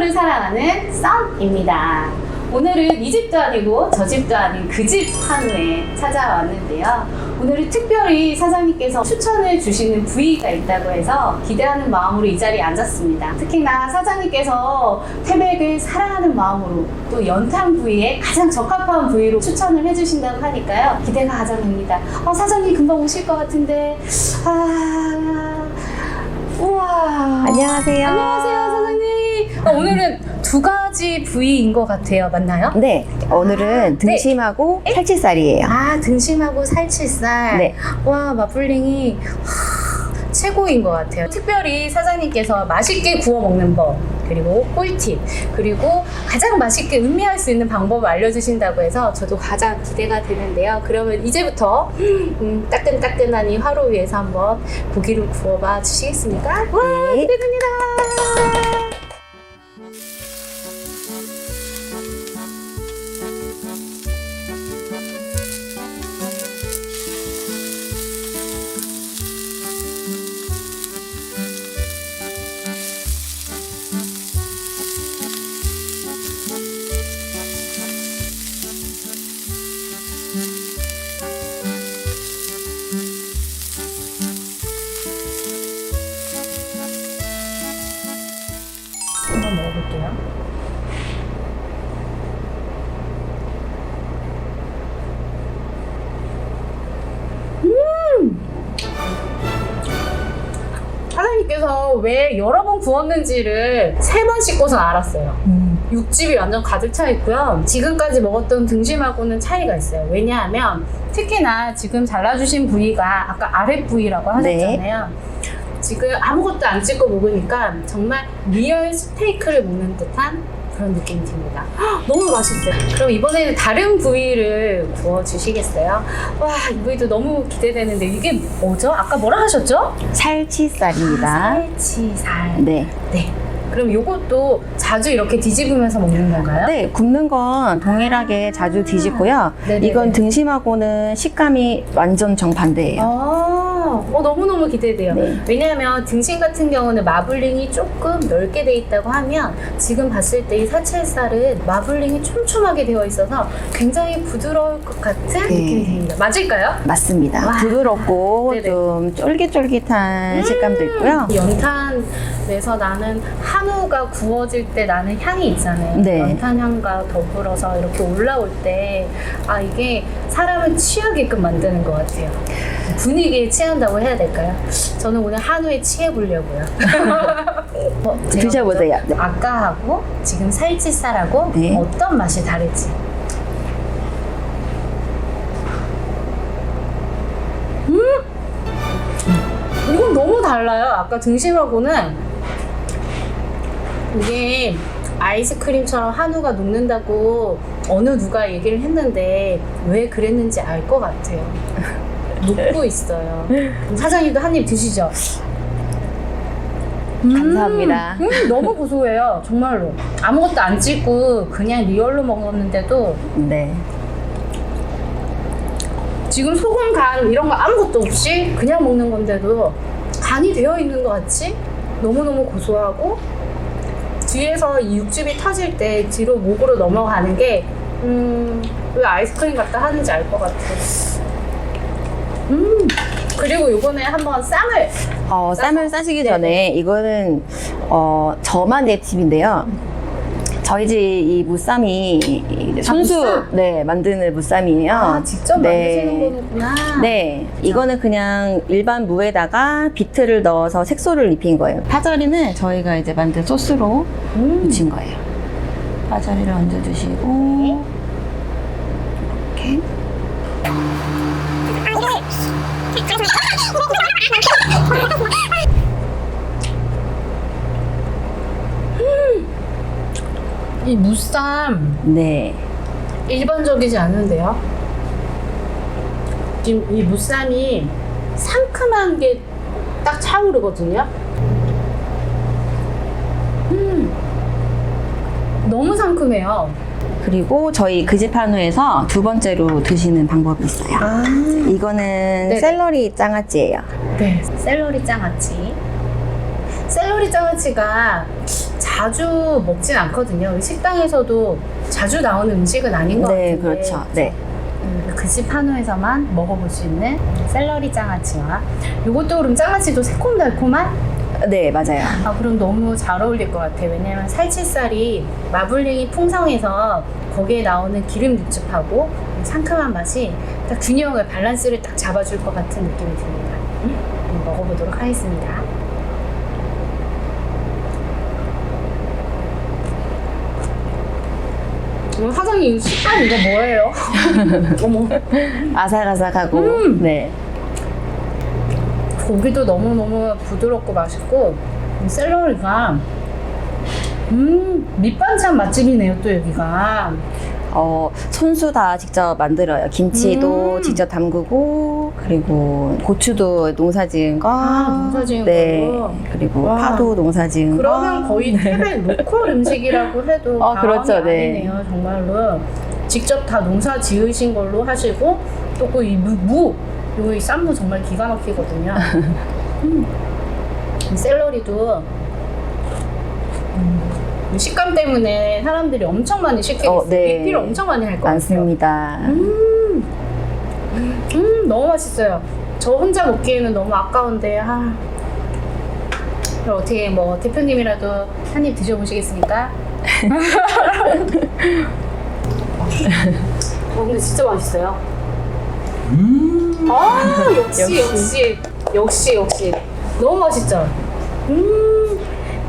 한우를 사랑하는 썸입니다. 오늘은 이 집도 아니고 저 집도 아닌 그 집 한우에 찾아왔는데요. 오늘은 특별히 사장님께서 추천을 주시는 부위가 있다고 해서 기대하는 마음으로 이 자리에 앉았습니다. 특히나 사장님께서 태백을 사랑하는 마음으로 또 연탄 부위에 가장 적합한 부위로 추천을 해주신다고 하니까요. 기대가 가장 됩니다. 어, 사장님 금방 오실 것 같은데, 아, 우와. 안녕하세요. 안녕하세요. 어, 오늘은 두 가지 부위인 것 같아요. 맞나요? 네, 오늘은 등심하고 살치살이에요. 아, 등심하고 살치살. 네. 와, 마블링이 하, 최고인 것 같아요. 특별히 사장님께서 맛있게 구워 먹는 법, 그리고 꿀팁, 그리고 가장 맛있게 음미할 수 있는 방법을 알려주신다고 해서 저도 가장 기대가 되는데요. 그러면 이제부터 음, 따끈따끈한 이 화로 위에서 한번 고기를 구워봐 주시겠습니까? 와, 네. 기대됩니다. 사장님께서 왜 여러 번 구웠는지를 세 번 씻고서 알았어요. 육즙이 완전 가득 차 있고요. 지금까지 먹었던 등심하고는 차이가 있어요. 왜냐하면 특히나 지금 잘라주신 부위가 아까 아랫 부위라고 하셨잖아요. 지금 아무것도 안 찍고 먹으니까 정말 리얼 스테이크를 먹는 듯한 그런 느낌이 듭니다. 헉, 너무 맛있어요. 그럼 이번에는 다른 부위를 구워 주시겠어요? 와, 이 부위도 너무 기대되는데 이게 뭐죠? 아까 뭐라 하셨죠? 살치살입니다. 살치살. 네. 네. 그럼 이것도 자주 이렇게 뒤집으면서 먹는 건가요? 네, 굽는 건 동일하게 자주 뒤집고요. 네네네. 이건 등심하고는 식감이 완전 정반대예요. 아, 어, 너무너무 기대돼요. 네. 왜냐하면 등심 같은 경우는 마블링이 조금 넓게 돼 있다고 하면 지금 봤을 때 이 사체살은 마블링이 촘촘하게 되어 있어서 굉장히 부드러울 것 같은 네. 느낌이 듭니다. 맞을까요? 맞습니다. 와. 부드럽고 네네. 좀 쫄깃쫄깃한 식감도 있고요. 이 연탄에서 나는 한우가 구워질 때 나는 향이 있잖아요. 네. 연탄 향과 더불어서 이렇게 올라올 때, 아, 이게 사람을 취하게끔 만드는 것 같아요. 분위기에 취한 다고 해야 될까요? 저는 오늘 한우에 취해보려고요. 어, 제가 드셔보세요. 먼저 네. 아까하고 지금 살치살하고 네. 어떤 맛이 다를지. 음! 이건 너무 달라요. 아까 등심하고는 이게 아이스크림처럼 한우가 녹는다고 어느 누가 얘기를 했는데 왜 그랬는지 알 것 같아요. 녹고 있어요. 사장님도 한 입 드시죠. 감사합니다. 음, 음, 너무 고소해요. 정말로. 아무것도 안 찍고 그냥 리얼로 먹었는데도 네. 지금 소금 간 이런 거 아무것도 없이 그냥 먹는 건데도 간이 되어 있는 것 같이 너무너무 고소하고 뒤에서 이 육즙이 터질 때 뒤로 목으로 넘어가는 게 음, 왜 아이스크림 같다 하는지 알 것 같아요. 음, 그리고 이번에 한번 쌈을 어, 쌈을 싸시기 네네. 전에 이거는 어, 저만의 팁인데요. 저희 집 이 무쌈이 이제 손수 무쌈? 네 만드는 무쌈이에요. 아, 직접 네. 만드시는 거구나. 네, 이거는 그냥 일반 무에다가 비트를 넣어서 색소를 입힌 거예요. 파절이는 저희가 이제 만든 소스로 음. 묻힌 거예요. 파절이를 얹어주시고 이 무쌈 네, 일반적이지 않은데요? 지금 이 무쌈이 상큼한 게 딱 차오르거든요. 음, 너무 상큼해요. 그리고 저희 그집 한우에서 두 번째로 드시는 방법이 있어요. 아, 이거는 샐러리 장아찌예요. 네. 샐러리 장아찌. 샐러리 장아찌가 자주 먹진 않거든요. 식당에서도 자주 나오는 음식은 아닌 것 네, 같은데. 그렇죠. 네. 그집 한우에서만 먹어볼 수 있는 샐러리 장아찌와 이것도 그럼 장아찌도 새콤달콤한? 네, 맞아요. 아 그럼 너무 잘 어울릴 것 같아요. 왜냐면 살치살이 마블링이 풍성해서 거기에 나오는 기름 육즙하고 상큼한 맛이 딱 균형을 밸런스를 딱 잡아줄 것 같은 느낌이 듭니다. 음? 한번 먹어보도록 하겠습니다. 오늘 사장님 식감 이거 뭐예요? 어머 아삭아삭하고. 음. 네. 고기도 너무너무 부드럽고 맛있고 이 샐러리가 음 밑반찬 맛집이네요 또 여기가 어, 손수 다 직접 만들어요. 김치도 음. 직접 담그고, 그리고 고추도 농사 지은 거. 아, 농사 지은 네. 거로? 그리고 와. 파도 농사 지은 그러면 거. 거의 태백 로컬 음식이라고 해도 어, 그렇죠, 네. 아니네요 정말로 직접 다 농사 지으신 걸로 하시고 또그이 무, 무 요거 이 쌈무 정말 기가 막히거든요 음. 이 샐러리도 음, 이 식감 때문에 사람들이 엄청 많이 시키겠어요 어, 네. 리필 엄청 많이 할 것 같아요 많습니다. 음, 음, 너무 맛있어요. 저 혼자 먹기에는 너무 아까운데, 아. 그럼 어떻게 뭐 대표님이라도 한 입 드셔보시겠습니까? 어, 근데 진짜 맛있어요. 아, 역시, 역시. 역시, 역시. 너무 맛있죠? 음,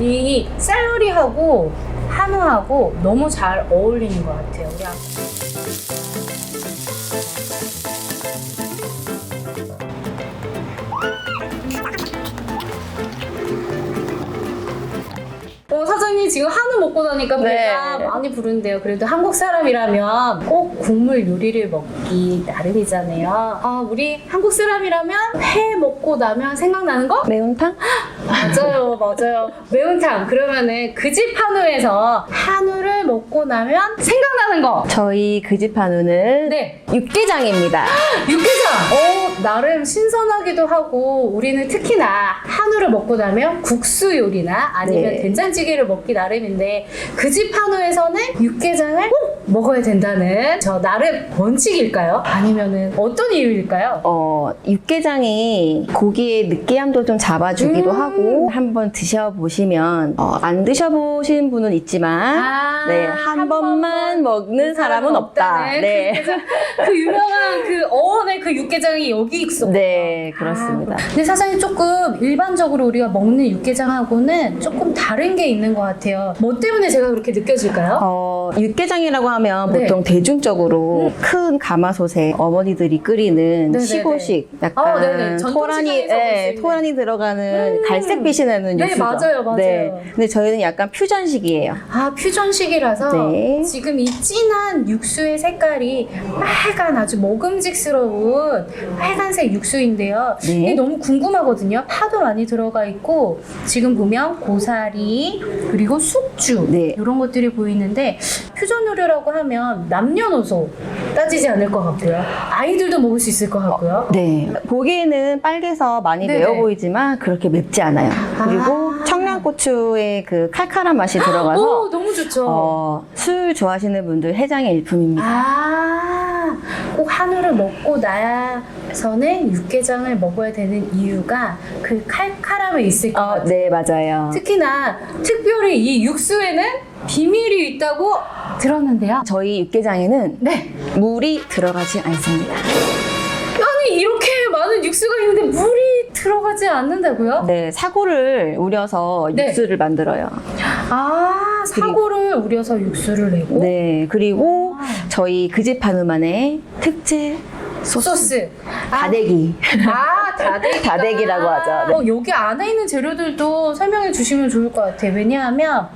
이 샐러리하고 한우하고 너무 잘 어울리는 것 같아요. 우리 아- 지금 한우 먹고 나니까 네. 배가 많이 부른데요. 그래도 한국 사람이라면 꼭 국물 요리를 먹기 나름이잖아요. 아, 우리 한국 사람이라면 회 먹고 나면 생각나는 거? 매운탕? 맞아요, 맞아요. 매운탕. 그러면은 그 집 한우에서 한우를 먹고 나면 생각나는 거. 저희 그 집 한우는 네, 육개장입니다. 육개장. 어, 나름 신선하기도 하고 우리는 특히나 한우를 먹고 나면 국수 요리나 아니면 네. 된장찌개를 먹기 나름인데 그 집 한우에서는 육개장을 꼭 먹어야 된다는 저 나름 원칙일까요? 아니면은 어떤 이유일까요? 어, 육개장이 고기의 느끼함도 좀 잡아주기도 음. 하고 한번 드셔보시면 어, 안 드셔보신 분은 있지만 아, 네, 한 번만 먹는 사람은 없다. 네. 그, 육개장, 그 유명한 그 어원의 그 육개장이 여기 있었고. 네, 그렇습니다. 아, 근데 사장님 조금 일반적으로 우리가 먹는 육개장하고는 조금 다른 게 있는 것 같아요. 뭐 때문에 제가 그렇게 느껴질까요? 어, 육개장이라고 하면 네. 음. 보통 대중적으로 큰 가마솥에 어머니들이 끓이는 네네네. 시고식 약간 어, 네네. 전통 토란이 예. 토란이 들어가는 음. 갈색빛이 나는 네, 육수죠. 맞아요, 맞아요. 네. 근데 저희는 약간 퓨전식이에요. 아, 퓨전식이라서 네. 지금 이 진한 육수의 색깔이 빨간 아주 먹음직스러운 빨간 색 육수인데요. 네. 이게 너무 궁금하거든요. 파도 많이 들어가 있고 지금 보면 고사리 그리고 숙주 네. 이런 것들이 보이는데 퓨전 요리라고 하면 남녀노소 따지지 않을 것 같고요. 아이들도 먹을 수 있을 것 같고요. 네. 보기에는 빨개서 많이 네네. 매워 보이지만 그렇게 맵지 않아요. 그리고 아. 청양고추의 그 칼칼한 맛이 들어가서 오, 너무 좋죠. 어, 술 좋아하시는 분들 해장의 일품입니다. 아, 꼭 한우를 먹고 나서는 육개장을 먹어야 되는 이유가 그 칼칼함에 있을 것 어, 같아요. 네, 맞아요. 특히나 특별히 이 육수에는 비밀이 있다고 들었는데요. 저희 육개장에는 네. 물이 들어가지 않습니다. 아니, 이렇게 많은 육수가 있는데 물이 들어가지 않는다고요? 네, 사고를 우려서 네. 육수를 만들어요. 아, 사고를 우려서 육수를 내고. 네, 그리고 아. 저희 그 집 한우만의 특제 소스. 소스. 아, 다대기. 아, 다대기. 다대기라고 하죠. 네. 어, 여기 안에 있는 재료들도 설명해 주시면 좋을 것 같아요. 왜냐하면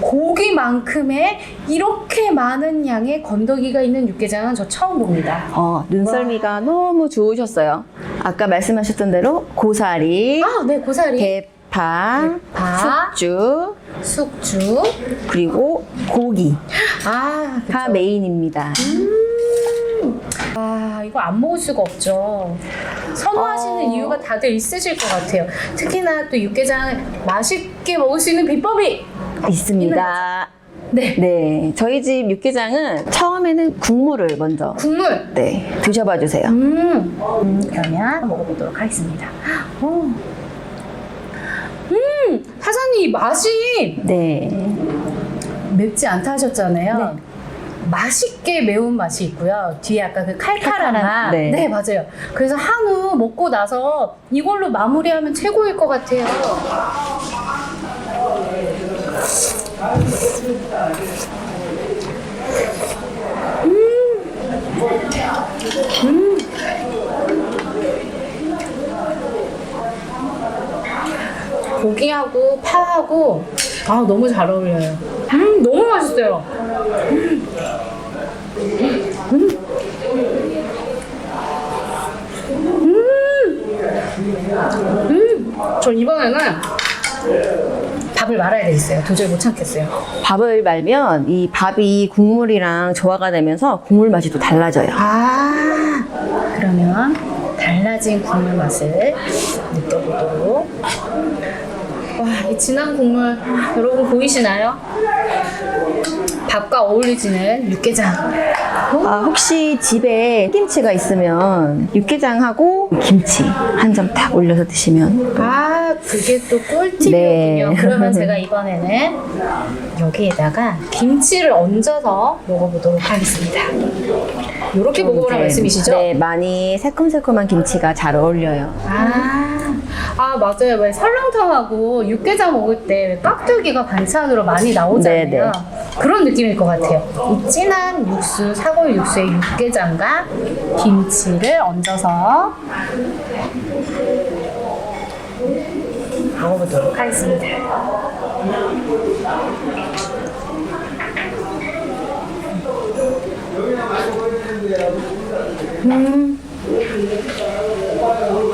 고기만큼의 이렇게 많은 양의 건더기가 있는 육개장은 저 처음 봅니다. 어, 눈썰미가 너무 좋으셨어요. 아까 말씀하셨던 대로 고사리, 아, 네, 고사리. 대 파, 대파. 숙주, 숙주. 그리고 고기가 아, 그쵸. 메인입니다. 아, 이거 안 먹을 수가 없죠. 선호하시는 어. 이유가 다들 있으실 것 같아요. 특히나 또 육개장 맛있게 먹을 수 있는 비법이 있습니다. 네. 네, 저희 집 육개장은 처음에는 국물을 먼저 국물. 네 드셔봐 주세요. 음. 음, 그러면 먹어보도록 하겠습니다. 오. 음, 사장님 이 맛이 네, 맵지 않다 하셨잖아요. 네. 맛있게 매운 맛이 있고요. 뒤에 아까 그 칼칼한 칼칼한, 맛. 네. 네. 맞아요. 그래서 한우 먹고 나서 이걸로 마무리하면 최고일 것 같아요. 음. 음. 고기하고 파하고 아 너무 잘 어울려요. 음 너무 맛있어요. 음, 전 이번에는 밥을 말아야 되겠어요. 도저히 못 참겠어요. 밥을 말면 이 밥이 국물이랑 조화가 되면서 국물 맛이 또 달라져요. 아, 그러면 달라진 국물 맛을 느껴보도록. 와, 이 진한 국물 여러분 보이시나요? 밥과 어울리지는 육개장. 아, 혹시 집에 김치가 있으면 육개장하고 김치 한 점 딱 올려서 드시면 아, 그게 또 꿀팁이었군요. 네. 그러면 제가 이번에는 여기에다가 김치를 얹어서 먹어보도록 하겠습니다. 이렇게 먹어보라 이제, 말씀이시죠? 네, 많이 새콤새콤한 김치가 잘 어울려요. 아, 아 맞아요. 왜 설렁탕하고 육개장 먹을 때왜 깍두기가 반찬으로 많이 나오잖아요. 네, 네. 그런 느낌일 것 같아요. 이 진한 육수, 사골 육수에 육개장과 김치를 얹어서 먹어보도록 하겠습니다. 음.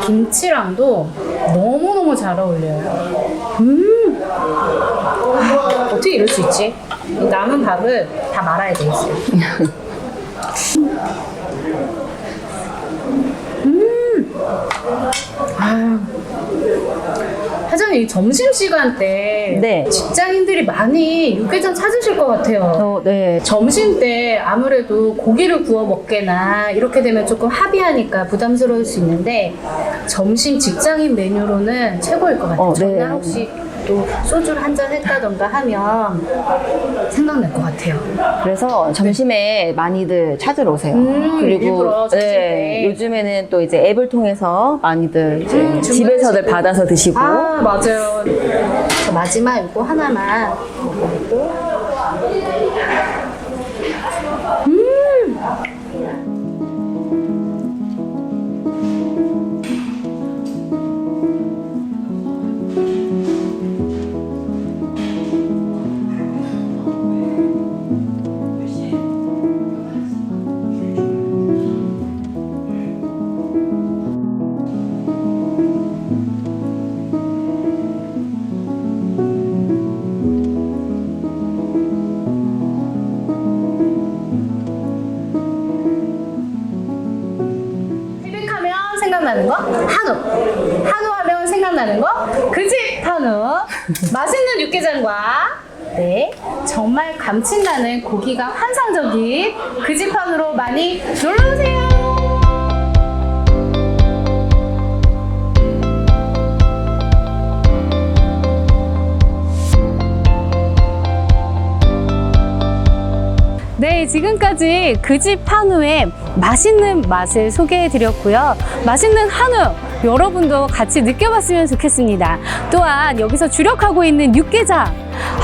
김치랑도 너무너무 잘 어울려요. 음. 아, 어떻게 이럴 수 있지? 이 남은 밥을 다 말아야 되겠어요. 음. 아. 사장님, 이 점심시간 때 네. 직장인들이 많이 육개장 찾으실 것 같아요. 어, 네. 점심 때 아무래도 고기를 구워 먹게나 이렇게 되면 조금 합의하니까 부담스러울 수 있는데 점심 직장인 메뉴로는 최고일 것 같아요. 어, 네. 전날 혹시 또 소주를 한 잔 했다던가 하면 생각날 것 같아요. 그래서 점심에 많이들 찾으러 오세요. 음, 일부러 점심 때. 요즘에는 또 이제 앱을 통해서 많이들 이제 음, 집에서들 주문하시고. 받아서 드시고 아 맞아요. 저 마지막 이거 하나만 먹고. 생각나는 거? 한우. 한우 하면 생각나는 거? 그 집 한우. 맛있는 육개장과. 네. 정말 감칠나는 고기가 환상적인 그 집 한우로 많이 놀러오세요 네, 지금까지 그 집 한우의 맛있는 맛을 소개해 드렸고요. 맛있는 한우 여러분도 같이 느껴봤으면 좋겠습니다. 또한 여기서 주력하고 있는 육개장.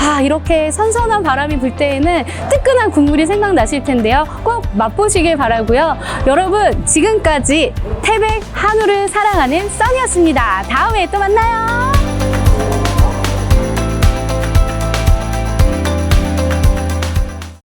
아, 이렇게 선선한 바람이 불 때에는 뜨끈한 국물이 생각나실 텐데요. 꼭 맛보시길 바라고요. 여러분, 지금까지 태백 한우를 사랑하는 써니였습니다. 다음에 또 만나요.